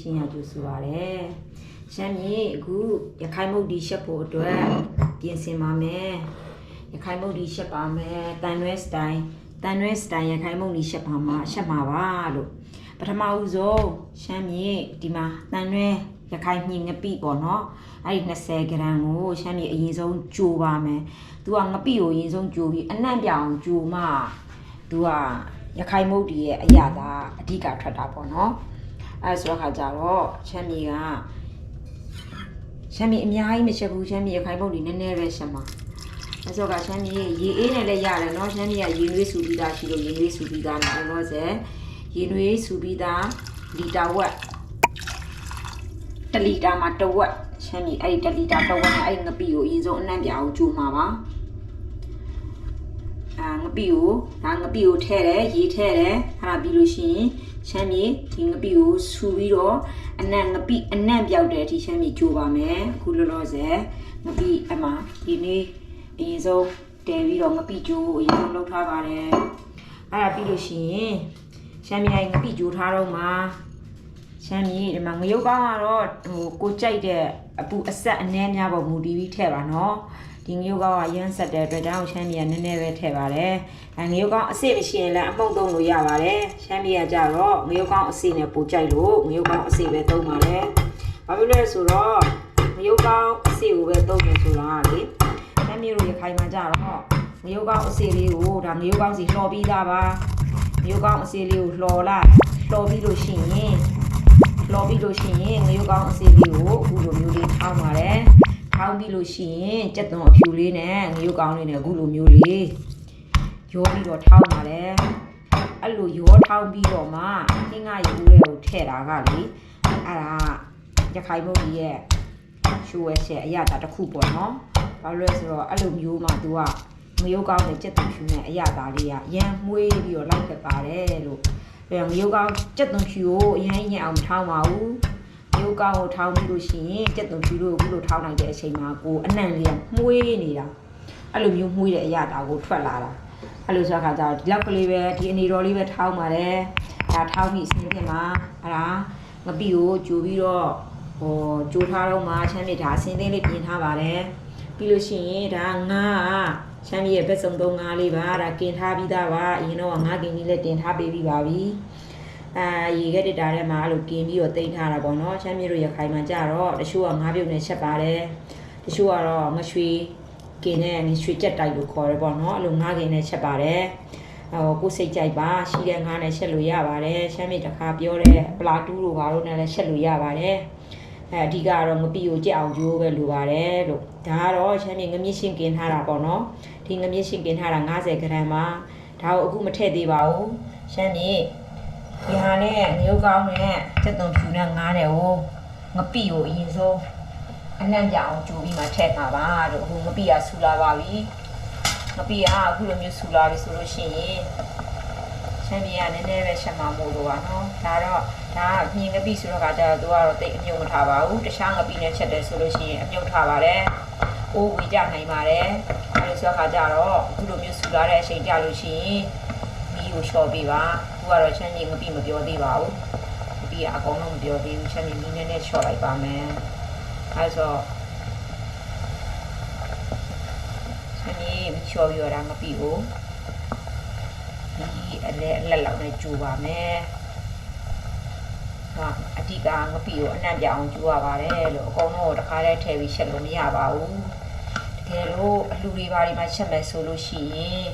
ရှင်းရကြိုးဆိုပါရယ်ရှမ်းမြေအခုရခိုင်မုတ်ဒီရှက်ဖို့အတွက်ပြင်ဆင်ပါမယ်ရခိုင်မုတ်ဒီရှက်ပါမယ်တန်ရွဲစတိုင်တန်ရွဲစတိုင်ရခိုင်မုတ်ဒီရှက်ပါမှာရှက်မှာပါလို့ပထမဦးဆုံးရှမ်းမြေဒီမှာတန်ရွဲရခိုင်ညင်ငပိပေါ့နော်အဲ့ဒီ20ဂရမ်ကိုရှမ်းမြေအရင်ဆုံးကြိုပါမယ်သူကငပိကိုအရင်ဆုံးကြိုပြီးအနံ့ပြောင်ကြိုမှသူကရခိုင်မုတ်ဒီရဲ့အရာသာအဓိကထွက်တာပေါ့နော် အဲဆိုတော့ခါကြတော့ချမ်းမြေကချမ်းမြေအများကြီးမချက်ဘူးချမ်းမြေအခိုင်ပုံတွေနည်းနည်းပဲချက်မှာအဲဆိုတော့ချမ်းမြေရေအေးနဲ့လည်းရတယ်နော်ချမ်းမြေကရေနွေးဆူပြီးသားရှိလို့ရေနွေးဆူပြီးသားနော်တော့စဲရေနွေးဆူပြီးသားလီတာဝက်1လီတာမှာ1ဝက်ချမ်းမြေအဲ့ဒီ1လီတာ1ဝက်နဲ့အဲ့ငပိကိုအရင်ဆုံးအနှံ့ပြအောင်ကြိုမှာပါအာငပိကိုဒါငပိကိုထဲ့တယ်ရေထဲ့တယ်ဟာပြီးလို့ရှိရင် ချမ်းမြေဒီငပိကိုဆူပြီးတော့အနံ့ငပိအနံ့ပြောက်တဲ့အထိချမ်းမြေကြိုးပါမယ်အခုလောလောဆယ်ငပိအမဒီနေ့အရင်ဆုံးတဲပြီးတော့ငပိကြိုးအရင်ဆုံးလုပ်ထားပါတယ်အဲ့ဒါပြီးလို့ရှိရင်ချမ်းမြေငပိကြိုးထားတော့မှာချမ်းမြေဒီမှာငရုတ်ကောင်းကတော့ဟိုကိုကြိုက်တဲ့အပူအဆက်အနှဲများပေါ်မူတည်ပြီးထည့်ပါနော် ဒီငရုတ်ကောင်းကရမ်းဆက်တဲ့အတွက်ဒါအောင်ချမ်းမြေကနည်းနည်းပဲထည့်ပါတယ်အဲငရုတ်ကောင်းအစစ်မရှိရင်လည်းအမှုန့်သုံးလို့ရပါတယ်ချမ်းမြေကကြတော့ငရုတ်ကောင်းအစစ်နဲ့ပိုကြိုက်လို့ငရုတ်ကောင်းအစစ်ပဲသုံးပါတယ်ဘာဖြစ်လဲဆိုတော့ငရုတ်ကောင်းအစစ်ကိုပဲသုံးတယ်ဆိုတာကလေချမ်းမြေတို့ရခိုင်မှာကြတော့ငရုတ်ကောင်းအစစ်လေးကိုဒါငရုတ်ကောင်းစီလှော်ပြီးသားပါငရုတ်ကောင်းအစစ်လေးကိုလှော်လိုက်လှော်ပြီးလို့ရှိရင်လော်ပြီးလို့ရှိရင်ငရုတ်ကောင်းအစီလေးကိုအခုလိုမျိုးလေးထောင်းပါတယ် ထောင်းပြီးလို့ရှိရင်ကြက်သွန်အဖြူလေးနဲ့ငရုတ်ကောင်းလေးနဲ့အခုလိုမျိုးလေးရောပြီးတော့ထောင်းပါတယ်အဲ့လိုရောထောင်းပြီးတော့မှဟင်းကယူတွေကိုထည့်တာကလေအဲ့ဒါရခိုင်ဘုံကြီးရဲ့ရှိုးဝဲချက်အရသာတစ်ခုပေါ့နော်ဘာလို့လဲဆိုတော့အဲ့လိုမျိုးမှ तू ကငရုတ်ကောင်းနဲ့ကြက်သွန်ဖြူနဲ့အရသာလေးကရမ်းမွေးပြီးတော့လိုက်ခဲ့ပါတယ်လို့အဲငရုတ်ကောင်းကြက်သွန်ဖြူကိုအရင်ညံ့အောင်မထောင်းပါဘူး ငရုတ်ကောင်းကိုထောင်းပြီးလို့ရှိရင်ကြက်သွန်ဖြူတို့ကိုအခုလိုထောင်းနိုင်တဲ့အချိန်မှာကိုအနံ့လေးကမှုေးနေတာအဲ့လိုမျိုးမှုေးတဲ့အရာတာကိုထွက်လာတာအဲ့လိုဆိုတဲ့အခါကျတော့ဒီလောက်ကလေးပဲဒီအနေတော်လေးပဲထောင်းပါတယ်ဒါထောင်းပြီးအစင်းပြင်မှာအဲ့ဒါငပိကိုကြိုပြီးတော့ဟိုကြိုထားတော့မှချမ်းမြေဒါအစင်းသေးလေးပြင်ထားပါတယ်ပြီးလို့ရှိရင်ဒါငါးကချမ်းမြေရဲ့ဘက်စုံသုံးငါးလေးပါဒါกินထားပြီးသားပါအရင်တော့ငါးกินကြီးလည်းတင်ထားပေးပြီးပါပြီ အာရေခဲတစ်တာထဲမှာအဲ့လိုกินပြီးတော့တိမ့်ထားတာပေါ့နော်ချမ်းမြေတို့ရခိုင်မှာကြတော့တချို့ကငါးပြုတ်နဲ့ချက်ပါတယ်တချို့ကတော့ငရွှေกินနဲ့ရွှေကြက်တိုက်လို့ခေါ်ရပေါ့နော်အဲ့လိုငါးกินနဲ့ချက်ပါတယ်ဟိုကိုယ်စိတ်ကြိုက်ပါရှိတဲ့ငါးနဲ့ချက်လို့ရပါတယ်ချမ်းမြေတစ်ခါပြောတဲ့ပလာတူးတို့ဘာလို့နဲ့လည်းချက်လို့ရပါတယ်အဲအဓိကကတော့ငပီကိုကြက်အောင်ကျိုးပဲလိုပါတယ်လို့ဒါကတော့ချမ်းမြေငမြင့်ရှင်กินထားတာပေါ့နော်ဒီငမြင့်ရှင်กินထားတာ90ဂရမ်ပါဒါကိုအခုမထည့်သေးပါဘူးချမ်းမြေ ဒီဟာနဲ့မျိုးကောင်းနဲ့စက်သွန်ဖြူနဲ့ငားတယ်ဟိုငပိကိုအရင်ဆုံးအနှံ့ပြအောင်ကြိုပြီးမှထည့်ပါပါတို့ဟိုငပိကဆူလာပါပြီငပိကအခုလိုမျိုးဆူလာပြီဆိုလို့ရှိရင်ချမ်းပြည်ကနည်းနည်းပဲရှက်မှာမို့လို့ပါနော်ဒါတော့ဒါကမြင်ငပိဆိုတော့ကကြတော့သူကတော့တိတ်အမြုံမထားပါဘူးတခြားငပိနဲ့ချက်တယ်ဆိုလို့ရှိရင်အမြုံထားပါတယ်အိုးဝေကြနိုင်ပါတယ်အဲလိုဆိုတော့ကကြတော့အခုလိုမျိုးဆူလာတဲ့အချိန်ကြလို့ရှိရင် မီးကိုလျှော်ပေးပါသူကတော့ချမ်းမြေငပိမပြောသေးပါဘူးငပိကအကုန်လုံးမပြောသေးဘူးချမ်းမြေမီးနဲ့နဲ့လျှော်လိုက်ပါမယ်အဲဆိုချမ်းမြေမီးလျှော်ပြီးတော့ဒါငပိကိုဒီအလဲအလက်လောက်နဲ့ကြိုပါမယ်ဟာအဓိကငပိကိုအနှံ့ပြအောင်ကြိုးရပါတယ်လို့အကုန်လုံးကိုတစ်ခါတည်းထည့်ပြီးချက်လို့မရပါဘူးတကယ်လို့အလူတွေဘာတွေမှချက်မယ်ဆိုလို့ရှိရင်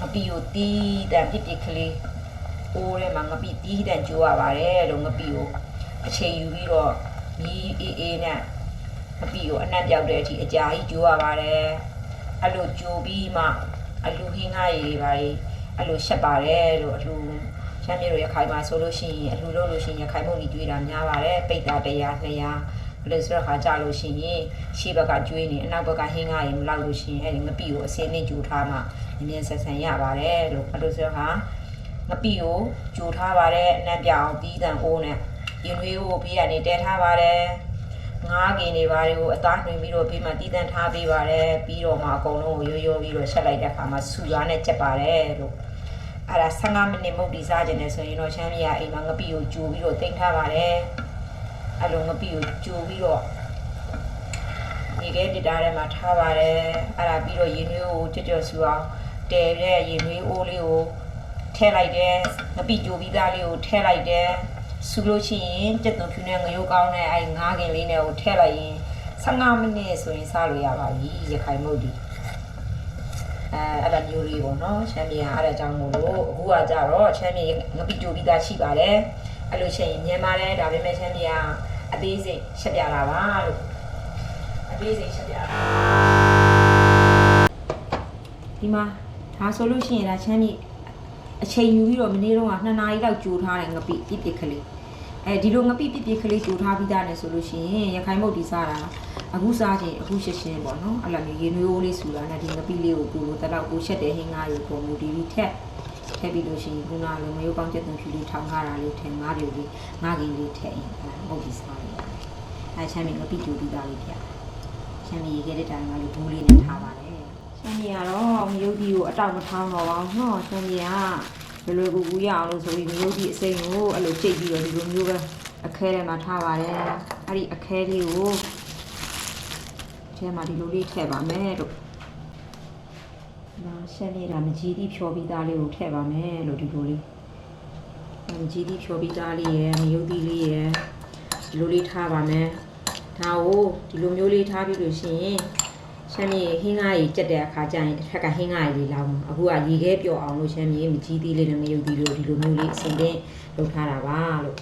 ငပီကိုတီးတန်ပြစ်ပြစ်ကလေးအိုးထဲမှာငပီတီးတန်ကျိုးရပါတယ်လို့ငပီကိုအချိန်ယူပြီးတော့မီးအေးအေးနဲ့ငပီကိုအနှံ့ပြောက်တဲ့အထိအကြာကြီးကျိုးရပါတယ်အဲ့လိုကျိုးပြီးမှအလူဟင်းကားရည်ပါလေအဲ့လိုရှက်ပါတယ်လို့အလူချမ်းမြေတို့ရခိုင်မှာဆိုလို့ရှိရင်အလူလို့လို့ရှိရင်ရခိုင်မုန်ကြီးတွေ့တာများပါတယ်ပိတ်တာ100 200ဘယ်လိုဆိုတော့ခါကြလို့ရှိရင်ရှေ့ဘက်ကကျွေးနေအနောက်ဘက်ကဟင်းကားရည်မလောက်လို့ရှိရင်အဲ့ဒီငပီကိုအစင်းနဲ့ကျိုးထားမှ အမြင်ဆက်ဆံရပါတယ်လို့အဲ့လိုဆိုတော့ဟာငပိကိုကြိုထားပါတယ်အနံ့ပြောင်တီးတန်အိုးနဲ့ရင်သွေးကိုဘေးကနေတဲထားပါတယ်ငားကင်တွေဘာတွေကိုအသားနှွင်ပြီးတော့ဘေးမှာတီးတန်ထားပေးပါတယ်ပြီးတော့မှအကုန်လုံးကိုရိုးရိုးပြီးတော့ချက်လိုက်တဲ့အခါမှာဆူသားနဲ့ချက်ပါတယ်လို့အဲ့ဒါ15မိနစ်မုတ်ဒီစားခြင်းနဲ့ဆိုရင်တော့ချမ်းမြေကအိမ်မှာငပိကိုကြိုပြီးတော့တင်ထားပါတယ်အဲ့လိုငပိကိုကြိုပြီးတော့ရေခဲတစ်တားထဲမှာထားပါတယ်အဲ့ဒါပြီးတော့ရေနွေးကိုကြွကြွဆူအောင် တဲတဲ့ရေနွေးအိုးလေးကိုထည့်လိုက်တယ်ငပိကြိုပြီးသားလေးကိုထည့်လိုက်တယ်ဆူလို့ရှိရင်ကြက်သွန်ဖြူနဲ့ငရုတ်ကောင်းနဲ့အဲ့ငါးကင်လေးနဲ့ကိုထည့်လိုက်ရင်15မိနစ်ဆိုရင်စားလို့ရပါပြီရခိုင်မုတ်ဒီအဲအဲ့ဒါမျိုးလေးပေါ့နော်ချမ်းမြေကအဲ့ဒါကြောင့်မို့လို့အခုကကြတော့ချမ်းမြေငပိတူပြီးသားရှိပါတယ်အဲ့လိုရှိရင်မြန်မာလဲဒါပေမဲ့ချမ်းမြေကအသေးစိတ်ချက်ပြတာပါလို့အသေးစိတ်ချက်ပြတာဒီမှာ ဒါဆိုလို့ရှိရင်ဒါချမ်းမြေအချိန်ယူပြီးတော့မနေ့တော့က2နာရီလောက်ကြိုထားတယ်ငပိပြစ်ပြစ်ကလေးအဲဒီလိုငပိပြစ်ပြစ်ကလေးကြိုထားပြီးသားနဲ့ဆိုလို့ရှိရင်ရခိုင်မုတ်ဒီစားတာအခုစားချင်းအခုရှင်းရှင်းပေါ့နော်အဲ့လိုမျိုးရေနွေးအိုးလေးဆူတာနဲ့ဒီငပိလေးကိုကိုလိုတတော့ကိုချက်တဲ့ဟင်းငါးရီပုံမူဒီပြီးထက်ထည့်ပြီးလို့ရှိရင်ခုနကလိုမျိုးကောင်းချက်သွန်ဖြူလေးထောင်ထားတာလေးထည့်ငါးရီလေးငါးကင်လေးထည့်ရင်အဲ့မုတ်ဒီစားရတယ်အဲချမ်းမြေငပိကြိုပြီးသားလေးပြချမ်းမြေရေခဲတဲ့တိုင်ကလေးဘူးလေးနဲ့ထားပါတယ်ချမ်းမြေကတော့မယုတ်ဒီကို အတောက်မထောင်းတော့ပါဘူးနော်ချမ်းမြေကလွယ်လွယ်ကူကူရအောင်လို့ဆိုပြီးမျိုးကြီးအစိမ်းကိုအဲ့လိုကြိတ်ပြီးတော့ဒီလိုမျိုးပဲအခဲထဲမှာထားပါတယ်အဲ့ဒီအခဲလေးကိုထဲမှာဒီလိုလေးထည့်ပါမယ်လို့နော်ရှက်နေတာမကြီးသည့်ဖြောပြီးသားလေးကိုထည့်ပါမယ်လို့ဒီလိုလေးမကြီးသည့်ဖြောပြီးသားလေးရယ်မယုတ်သီးလေးရယ်ဒီလိုလေးထားပါမယ်ဒါကိုဒီလိုမျိုးလေးထားပြီးလို့ရှိရင် ရှမ်းမြေဟင်းကားကြီးကြက်တဲ့အခါကျရင်တစ်ခါကဟင်းကားကြီးလေးလောင်းအခုကရေခဲပျော်အောင်လို့ရှမ်းမြေမကြီးသေးလေးနဲ့မယုတ်သေးလို့ဒီလိုမျိုးလေးအစင်တင်လုပ်ထားတာပါလို့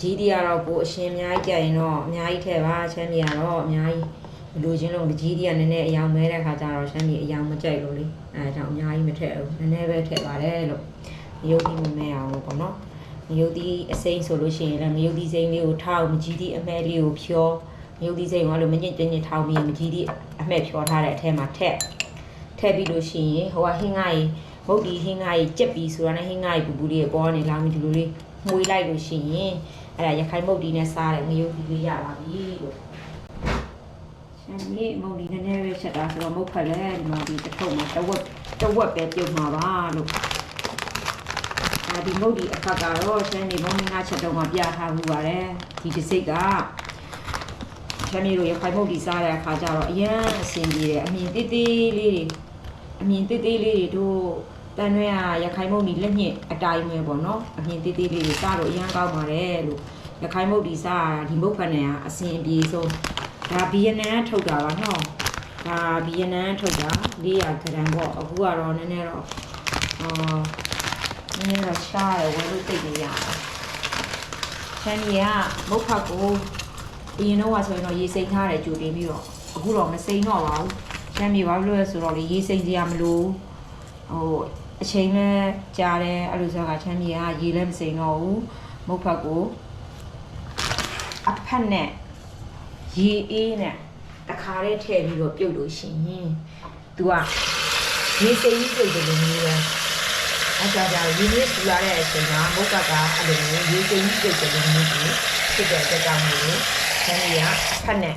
ကြီးတီကတော့ကိုအရှင်အများကြီးကြရင်တော့အများကြီးထည့်ပါရှမ်းမြေကတော့အများကြီးမလိုချင်လို့ကြီးတီကနည်းနည်းအယောင်မဲတဲ့ခါကျတော့ရှမ်းမြေအယောင်မကြိုက်လို့လေအဲဒါကြောင့်အများကြီးမထည့်ဘူးနည်းနည်းပဲထည့်ပါတယ်လို့မယုတ်သေးမမဲအောင်လို့ပေါ့နော်မယုတ်သေးအစိမ့်ဆိုလို့ရှိရင်လည်းမယုတ်သေးစိမ့်လေးကိုထောက်မကြီးသေးအမဲလေးကိုဖြော မြုပ်သီးစိမ်ကလို့မညစ်တင်းညစ်ထောင်းပြီးမကြီးသီးအမှဲ့ဖြောထားတဲ့အထဲမှာထက်ထည့်ပြီးလို့ရှိရင်ဟိုကဟင်းငါကြီးမုတ်ဒီဟင်းငါကြီးကြက်ပြီးဆိုတာနဲ့ဟင်းငါကြီးပူပူလေးပေါ်နေလာပြီးဒီလိုလေးမှွေလိုက်လို့ရှိရင်အဲ့ဒါရခိုင်မုတ်ဒီနဲ့စားတဲ့ငရုတ်ဒီလေးရပါပြီလို့ရှမ်းမြေမုတ်ဒီနည်းနည်းပဲချက်တာဆိုတော့မုတ်ဖက်လဲဒီမှာဒီတစ်ထုပ်မှာတဝက်တဝက်ပဲပြုတ်မှာပါလို့အဲဒီမုတ်ဒီအခါကတော့ရှမ်းမြေမုတ်ငါချက်တော့မှပြထားမှုပါတယ်ဒီတစ်စိတ်က ချမ်းမြေတို့ရခိုင်မုတ်ဒီစားတဲ့အခါကျတော့အရန်အဆင်ပြေတယ်အမြင်သေးသေးလေးတွေအမြင်သေးသေးလေးတွေတို့တန်ရွဲကရခိုင်မုတ်ဒီလက်ညှစ်အတိုင်းပဲပေါ့နော်အမြင်သေးသေးလေးတွေစားလို့အရန်ကောင်းပါတယ်လို့ရခိုင်မုတ်ဒီစားတာဒီမုတ်ဖက်နဲ့ကအဆင်အပြေဆုံးဒါဘီယက်နမ်ထုတ်တာပါနော်ဒါဘီယက်နမ်ထုတ်တာ400ဂရမ်ပေါ့အခုကတော့နည်းနည်းတော့အော်နည်းနည်းတော့ရှားရယ်ဝယ်လို့သိနေရတယ်ချမ်းမြေကမုတ်ဖက်ကို အရင်တော့ဆိုရင်တော့ရေစိမ်ထားတယ်ကြိုတင်ပြီးတော့အခုတော့မစိမ်တော့ပါဘူး။ကျမ်းမြေပါလို့လဲဆိုတော့လေရေစိမ်စရာမလိုဟိုအချိန်လဲကြာတယ်အဲ့လိုဆိုတော့ချမ်းမြေကရေလည်းမစိမ်တော့ဘူး။မုတ်ဖက်ကိုအဖက်နဲ့ရေအေးနဲ့တခါတည်းထည့်ပြီးတော့ပြုတ်လို့ရှိရင် तू ကရေစိမ်ကြီးပြုတ်တယ်လို့မျိုးလဲအကြကြရေနည်းပူလာတဲ့အချိန်မှာမုတ်ကကအဲ့လိုမျိုးရေစိမ်ကြီးပြုတ်တယ်လို့မျိုးဖြစ်တဲ့အတွက်ကြောင့်မို့ လို့ဆန်းကြီးကအဖက်နဲ့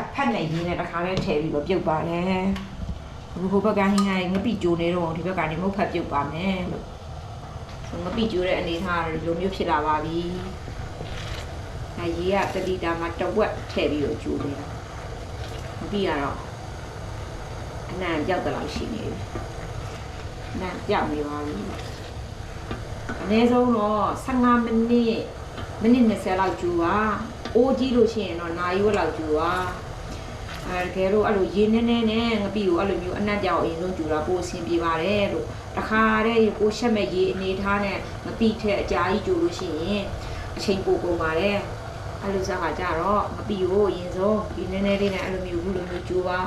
အဖက်နဲ့ရင်းနဲ့တစ်ခါလေးထည့်ပြီးတော့ပြုတ်ပါလေအခုဟိုဘက်ကဟင်းငိုင်းငပိကျိုးနေတော့ဒီဘက်ကနေမုတ်ဖက်ပြုတ်ပါမယ်လို့ဆိုငပိကျိုးတဲ့အနေထားကလိုမျိုးဖြစ်လာပါပြီအဲရေကတလီတာမှာတစ်ဝက်ထည့်ပြီးတော့ကျိုးနေတာငပိကတော့အနံ့ပြောက်တော့ရှိနေပြီအနံ့ပြောက်နေပါပြီအနည်းဆုံးတော့15မိနစ်မိနစ်20လောက်ကျူပါ အိုးကြီးလို့ရှိရင်တော့နာရီဝက်လောက်ကျူပါအဲတကယ်လို့အဲ့လိုရေနည်းနည်းနဲ့ငပိကိုအဲ့လိုမျိုးအနက်ကြောင်အရင်ဆုံးကျူတာပိုအဆင်ပြေပါတယ်လို့တခါတည်းကိုရှက်မဲ့ရေအနေထားနဲ့ငပိထက်အကြာကြီးကျူလို့ရှိရင်အချိန်ပိုကုန်ပါတယ်အဲ့လိုစားခါကြတော့ငပိကိုအရင်ဆုံးဒီနည်းနည်းလေးနဲ့အဲ့လိုမျိုးဘူးလိုမျိုးကျူပါ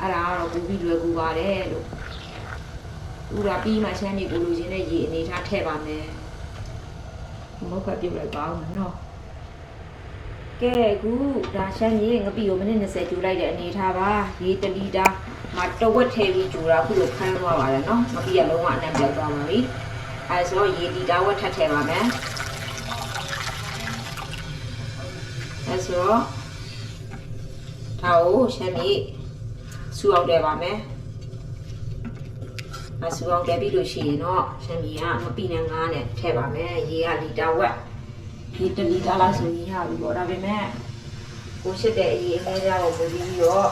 အဲ့ဒါကတော့ဘူးပြီးလွယ်ကူပါတယ်လို့ဦးရာပြီးမှချမ်းမြေကိုလိုချင်တဲ့ရေအနေထားထည့်ပါမယ်မုတ်ဖက်ပြုတ်လိုက်ပါဦးနော် ကဲအခုဒါရှမ်းကြီးငပိကိုမိနစ်20ကျူလိုက်တဲ့အနေထားပါရေတလီတာမှာတဝက်ထည့်ပြီးကျူတာအခုလိုခန်းသွားပါတယ်နော်ငပိကလုံးဝအနံ့ပြောက်သွားပါပြီအဲဆိုတော့ရေဒီတာဝက်ထပ်ထည့်ပါမယ်အဲဆိုတော့ဒါကိုရှမ်းကြီးစူအောင်တယ်ပါမယ်အဆူအောင်တက်ပြီးလို့ရှိရင်တော့ရှမ်းကြီးကမပီနဲ့ငားနဲ့ထည့်ပါမယ်ရေကလီတာဝက် ဒီတလီတာလောက်ဆိုရင်ရပြီပေါ့ဒါပေမဲ့ကိုရှိတဲ့အရေးအသေးကြောင့်ကိုပြီးတော့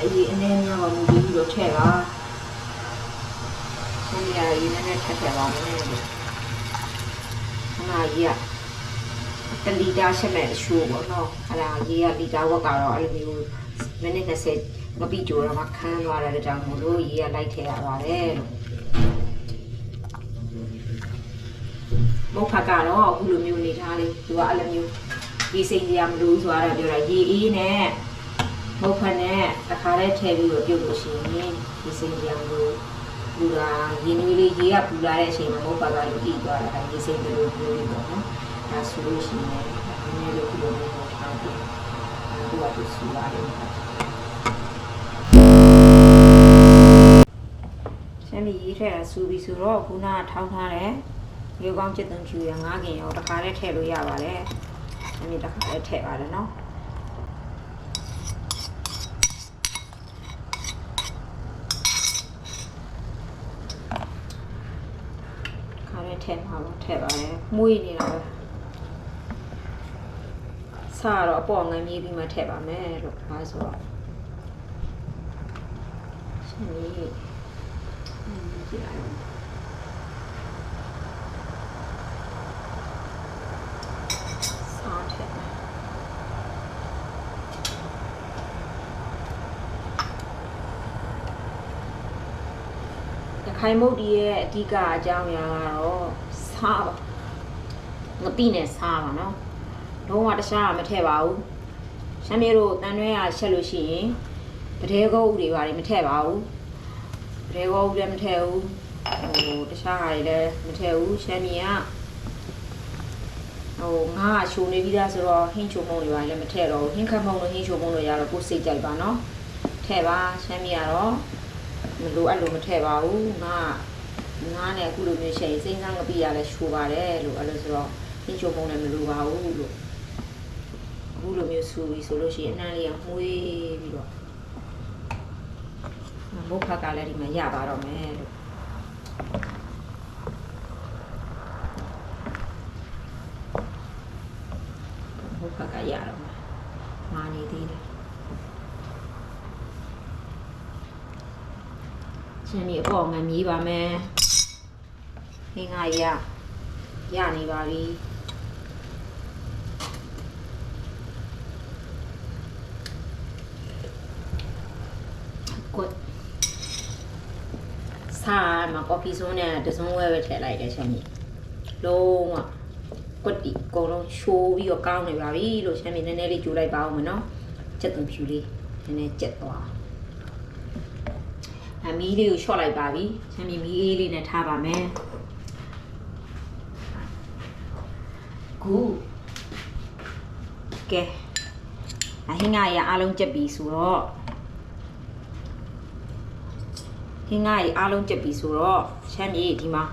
အရေးအနေနဲ့မှာမူပြီးတော့ထည့်ပါဆင်းရရေးနဲ့ထည့်ထည့်ပါမယ်လို့ခဏကြီးကတလီတာရှက်မဲ့အရှိုးပေါ့နော်အဲ့ဒါရေးကလီတာဝက်ကတော့အဲ့လိုမျိုးမိနစ်20ငပိကြော်တော့မှခန်းသွားတဲ့ကြောင့်မို့လို့ရေးကလိုက်ထည့်ရပါတယ်လို့ မုတ်ဖက်ကတော့အခုလိုမျိုးနေထားလေးသူကအဲ့လိုမျိုးဒီစိန်ကြီးမလို့ဆိုတော့ပြောတာရေအေးနဲ့မုတ်ဖက်နဲ့တခါတည်းထည့်ပြီးတော့ပြုတ်လို့ရှိရင်ဒီစိန်ကြီးမလို့ပူတာရင်းနှီးလေးရေကပူလာတဲ့အချိန်မှာမုတ်ဖက်ကလို့ပြီးသွားတာဒီစိန်ကြီးလိုပြောပြီးပေါ့နော်ဒါဆိုလို့ရှိရင်ဒီနေ့လိုဒီလိုမျိုးထားပြီးသူကသူစူပါတယ်ရှမ်းပြည်ရေးထည့်တာစူပြီးဆိုတော့ခုနကထောင်းထားတယ် ရေကောင်းချစ်သွန်ဖြူရငါးကင်ရောတစ်ခါတည်းထည့်လို့ရပါတယ်။အမြင်တစ်ခါတည်းထည့်ပါတယ်နော်။ခါတည်းထည့်မှာပါထည့်ပါတယ်။မွေးနေတာပဲ။စားတော့အပေါ်ငမ်းမြေးပြီးမှထည့်ပါမယ်လို့ဘာဆိုတော့ရှင်ကြီးကြည့်လိုက်အောင် စားထည့်မယ် ရခိုင်မုတ်ဒီရဲ့အဓိကအကြောင်းအရာကတော့စားပါငပိနဲ့စားပါနော်လုံးဝတခြားမထည့်ပါဘူးရှမ်းမြေတို့တန်ရွဲရချက်လို့ရှိရင်ပတဲကုတ်တွေပါတယ်မထည့်ပါဘူးပတဲကုတ်လည်းမထည့်ဘူးဟိုတခြားဟာတွေလည်းမထည့်ဘူးရှမ်းမြေကဟိုငါကရှိုးနေပြီးသားဆိုတော့ဟင်းချိုမုံတွေပါလည်းမထည့်တော့ဘူးဟင်းခတ်မုံလို့ဟင်းချိုမုံလို့ရတော့ကိုယ်စိတ်ကြိုက်ပါနော်ထည့်ပါရှမ်းမရတော့ မလိုအဲ့လိုမထည့်ပါဘူးငါကငါနဲ့အခုလိုမျိုးရှိရင်စိမ့်စားငပိရလဲရှိုးပါတယ်လို့အဲ့လိုဆိုတော့ဟင်းချိုမုံလည်းမလိုပါဘူးလို့အခုလိုမျိုးဆူပြီးဆိုလို့ရှိရင်အနှမ်းလေးကမှုေးပြီးတော့ဘုတ်ဖက်ကလည်းဒီမှာရပါတော့မယ်လို့ဘုတ်ဖက်ကရတော့မှာမာနေသေးတယ် ရှင်ဒီအပေါ်မှာမြေးပါမယ်ဟင်းကရရနေပါပြီကွတ်စားမှာကော်ဖီစွန်းနဲ့တစုံဝဲပဲထည့်လိုက်တယ်ရှင်ကြီးလုံးဝကွက်တီအကုန်လုံးရှိုးပြီးတော့ကောင်းနေပါပြီလို့ရှမ်းပြည်နည်းနည်းလေးကြိုးလိုက်ပါဦးမနော်ချက်သွန်ဖြူလေးနည်းနည်းချက်သွားအ မီးလေးကိုရှော့လိုက်ပါပြီရှမ်းပြည်မီးအေးလေးနဲ့ထားပါမယ်ခုကဲအဟင်းကရအားလုံးချက်ပြီဆိုတော့ဟင်းကရအားလုံးချက်ပြီဆိုတော့ရှမ်းပြည်ဒီမှာ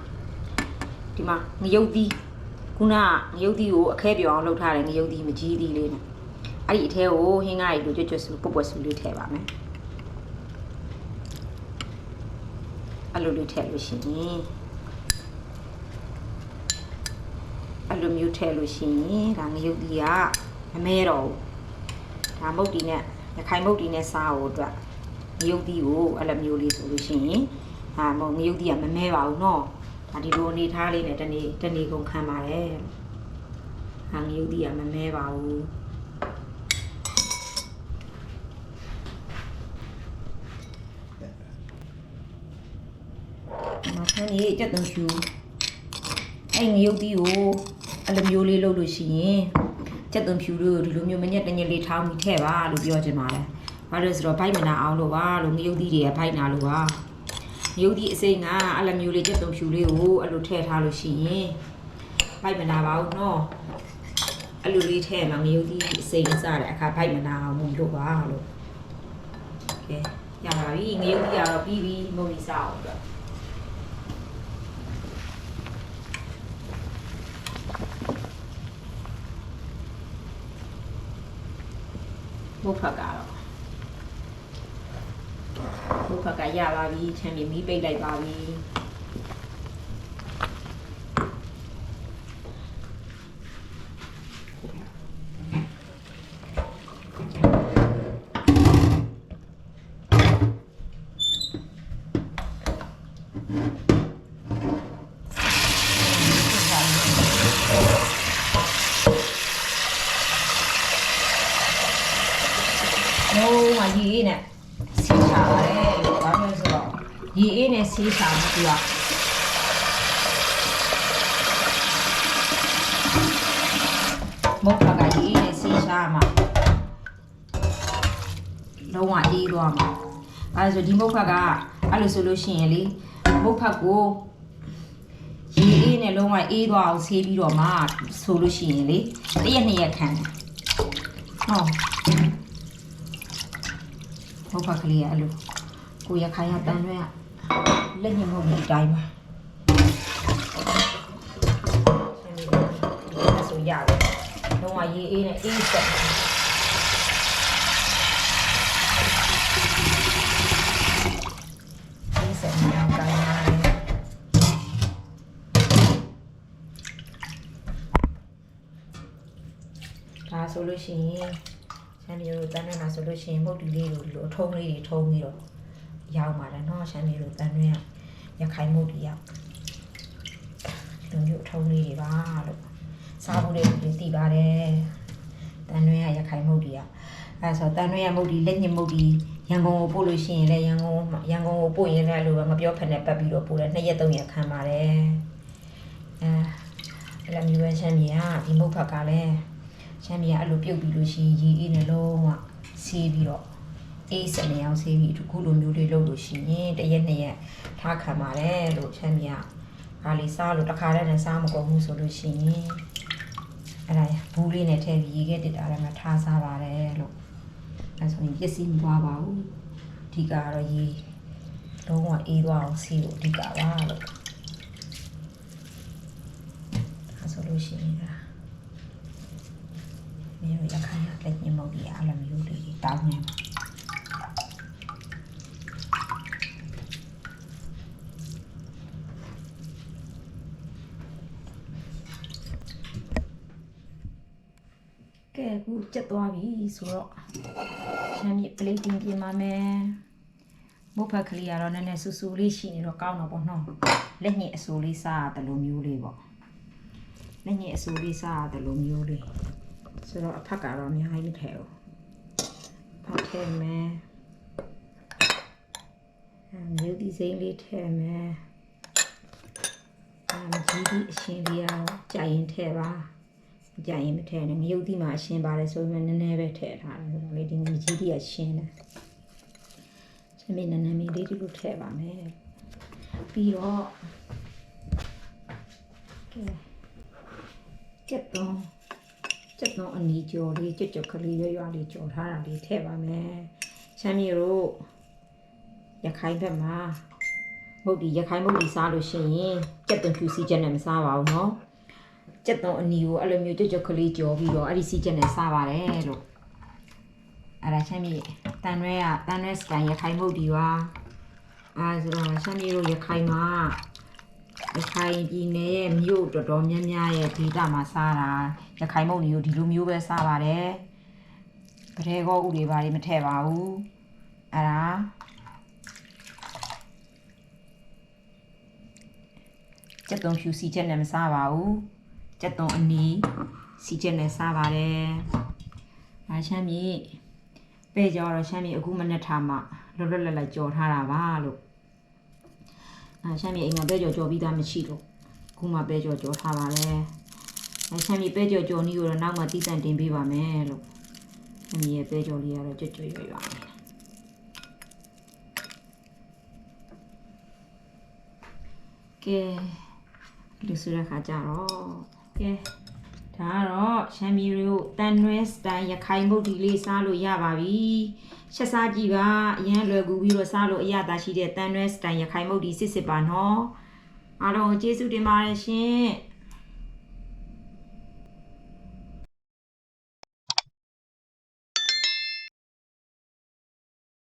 ဒီမှာငရုတ်သီးခုနကငရုတ်သီးကိုအခဲပြောင်းအောင်လုပ်ထားတယ်ငရုတ်သီးမကြီးသီးလေးနဲ့အဲ့ဒီအထဲကိုဟင်းကားရီလိုကျွတ်ကျွတ်ဆူပုတ်ပွက်ဆူလေးထည့်ပါမယ် အဲ့လိုလေးထည့်လို့ရှိရင်အဲ့လိုမျိုးထည့်လို့ရှိရင်ဒါငရုတ်သီးကမမဲတော့ဘူးဒါမုတ်တီနဲ့ရခိုင်မုတ်တီနဲ့စားဖို့အတွက်ငရုတ်သီးကိုအဲ့လိုမျိုးလေးဆိုလို့ရှိရင်ဟာမဟုတ်ငရုတ်သီးကမမဲပါဘူးเนาะ ဒါဒီလိုအနေထားလေးနဲ့တနေ့တနေ့ကုန်ခံပါတယ်။ဟာငရုတ်တီးကမမဲပါဘူး။ မခန်းကြီးကြက်သွန်ဖြူအဲ့ငရုတ်တီးကိုအဲ့လိုမျိုးလေးလုပ်လို့ရှိရင်ကြက်သွန်ဖြူလို့ဒီလိုမျိုးမညက်တညက်လေးထောင်းပြီးထည့်ပါလို့ပြောချင်ပါတယ်။ဘာလို့လဲဆိုတော့ဘိုက်မနာအောင်လို့ပါလို့ငရုတ်တီးတွေကဘိုက်နာလို့ပါ။ရုပ်ဒီအစိမ့်ကအဲ့လိုမျိုးလေးချက်တုံဖြူလေးကိုအဲ့လိုထည့်ထားလို့ရှိရင်ဘိုက်မနာပါဘူးနော်အဲ့လိုလေးထည့်မှငရုတ်ဒီအစိမ့်စတဲ့အခါဘိုက်မနာအောင်မလို့ပါလို့ကဲရပါပြီငရုတ်ဒီကတော့ပြီးပြီမုံကြီးစားအောင်အတွ ဘုတ်ဖက်ကတော့ဘုတ်ဖက်ကရပါပြီချမ်းမြေမီးပိတ်လိုက်ပါပြီ ရှာမှုပြမုတ်ဖက်ကရေးနဲ့ဆေးရှာမှာလုံးဝအေးသွားမှာအဲဒါဆိုဒီမုတ်ဖက်ကအဲ့လိုဆိုလို့ရှိရင်လေမုတ်ဖက်ကိုရေအေးနဲ့လုံးဝအေးသွားအောင်ဆေးပြီးတော့မှဆိုလို့ရှိရင်လေတစ်ရက်နှစ်ရက်ခံတယ်ဟောမုတ်ဖက်ကလေးကအဲ့လိုကိုရခိုင်ရတန်းရွဲ့ လက်ညှိုးမဟုတ်ဘူးဒီတိုင်းပါဆိုရတယ်လုံးဝရေအေးနဲ့အေးဆက်ဒီစံနာကိုင်းလာတယ်ဒါဆိုလို့ရှိရင်ရှမ်းပြည်လိုတန်းနေတာဆိုလို့ရှိရင်မုတ်တီလေးလိုဒီလိုအထုံးလေးတွေထုံးပြီးတော့ ရောက်ပါတယ်เนาะရှမ်းပြည်လိုတန်းနေရရခိုင်မုတ်တီရောက်ဒီလိုမျိုးအထုံးလေးတွေပါလို့စားဖို့တွေဒီတည်ပါတယ်တန်းနေရရခိုင်မုတ်တီရောက်အဲဆိုတန်းနေရမုတ်တီလက်ညှိမုတ်တီရန်ကုန်ကိုပို့လို့ရှိရင်လည်းရန်ကုန်မှာရန်ကုန်ကိုပို့ရင်လည်းလိုပဲမပြောဖက်နဲ့ပတ်ပြီးတော့ပို့တယ်နှစ်ရက်သုံးရက်ခံပါတယ်အဲအဲ့လိုမျိုးပဲရှမ်းပြည်ကဒီမုတ်ဖက်ကလည်း ရှမ်းပြည်ကအဲ့လိုပြုတ်ပြီးလို့ရှိရင်ရေအေးနဲ့လုံးဝဆေးပြီးတော့ အေးစနေအောင်ဆေးပြီးအခုလိုမျိုးတွေလုပ်လို့ရှိရင်တစ်ရက်နှစ်ရက်ထားခံပါတယ်လို့ရှမ်းပြည်ကဒါလေးစားလို့တစ်ခါတည်းနဲ့စားမကုန်ဘူးဆိုလို့ရှိရင်အဲ့ဒါဘူးလေးနဲ့ထည့်ပြီးရေခဲတစ်တာထဲမှာထားစားပါတယ်လို့အဲဆိုရင်ပစ္စည်းမသွားပါဘူးအဓိကကတော့ရေလုံးဝအေးသွားအောင်ဆေးလို့အဓိကပါလို့ဒါဆိုလို့ရှိရင်ဒါမင်းတို့ရခိုင်ရလက်ညှိုးမုတ်ကြီးအားလုံးမျိုးလေးတွေတောင်းနေမှာ ကဲအခုကျက်သွားပြီဆိုတော့ရှမ်းမြေပလေးတင်ပြင်ပါမယ်မုတ်ဖက်ကလေးကတော့နည်းနည်းဆူဆူလေးရှိနေတော့ကောင်းတော့ပေါ့နော်လက်ညှိအဆူလေးစားရတယ်လို့မျိုးလေးပေါ့လက်ညှိအဆူလေးစားရတယ်လို့မျိုးလေးဆိုတော့အဖက်ကတော့အများကြီးမထည့်ဘူးဖတ်ထည့်မယ်အဲမြို့ဒီစိမ့်လေးထည့်မယ်အဲကြီးဒီအရှင်လေးအောင်ကြာရင်ထည့်ပါမ ကြာရင်မထည့်နဲ့ငရုတ်ဒီမှာအရှင်ပါတယ်ဆိုရင်နည်းနည်းပဲထည့်ထားတယ်ဆိုတော့လေဒီကြီးကြီးကရှင်းတယ်ချက်မင်းနည်းနည်းလေးဒီလိုထည့်ပါမယ်ပြီးတော့ကဲကျက်တော့ ကျက်တော့အနီကျော်လေးကြွကြွကလေးရွရွလေးကြော်ထားတာလေးထည့်ပါမယ်။ချမ်းမြေတို့ရခိုင်ဘက်မှာမုတ်ဒီရခိုင်မုတ်ဒီစားလို့ရှိရင်ကြက်သွန်ဖြူစီချက်နဲ့မစားပါဘူးเนาะ။ ကြက်သွန်အနီကိုအဲ့လိုမျိုးကြွကြွကလေးကြော်ပြီးတော့အဲ့ဒီစီချက်နဲ့စားပါတယ်လို့အဲ့ဒါချမ်းမြေတန်ရွဲကတန်ရွဲစတိုင်ရခိုင်မုတ်ဒီပါအဲဆိုတော့ချမ်းမြေတို့ရခိုင်မှာရခိုင်ပြည်နယ်ရဲ့မြို့တော်တော်များများရဲ့ဒေသမှာစားတာရခိုင်မုတ်နီကိုဒီလိုမျိုးပဲစားပါတယ်။ပထဲကောဥတွေပါတွေမထည့်ပါဘူး။အဲ့ဒါကျက်သွန်ဖြူစီချက်နဲ့မစားပါဘူး။ ကျက်သွန်အနီစီချက်နဲ့စားပါတယ်။ဒါချမ်းမြေပဲကြောတော့ချမ်းမြေအခုမနေ့ထားမှလွတ်လွတ်လပ်လပ်ကြော်ထားတာပါလို့။အဲချမ်းမြေအိမ်မှာပဲကြော်ကြော်ပြီးသားမရှိလို့အခုမှပဲကြော်ကြော်ထားပါတယ်။အဲဆမ်မီပဲကြော်ကြော်နီးကိုတော့နောက်မှတီးတန့်တင်ပေးပါမယ်လို့ဆမ်မီရဲ့ပဲကြော်လေးကတော့ကြွကြွရွရွနေကဲလူဆိုတဲ့ခါကြတော့ ကဲဒါကတော့ရှမ်းမီတို့တန်နွဲစတိုင်ရခိုင်မုတ်ဒီလေးစားလို့ရပါပြီချက်စားကြည့်ပါအရန်လွယ်ကူပြီးတော့စားလို့အရသာရှိတဲ့တန်နွဲစတိုင်ရခိုင်မုတ်ဒီစစ်စစ်ပါနော်အားလုံးကိုကျေးဇူးတင်ပါတယ်ရှင်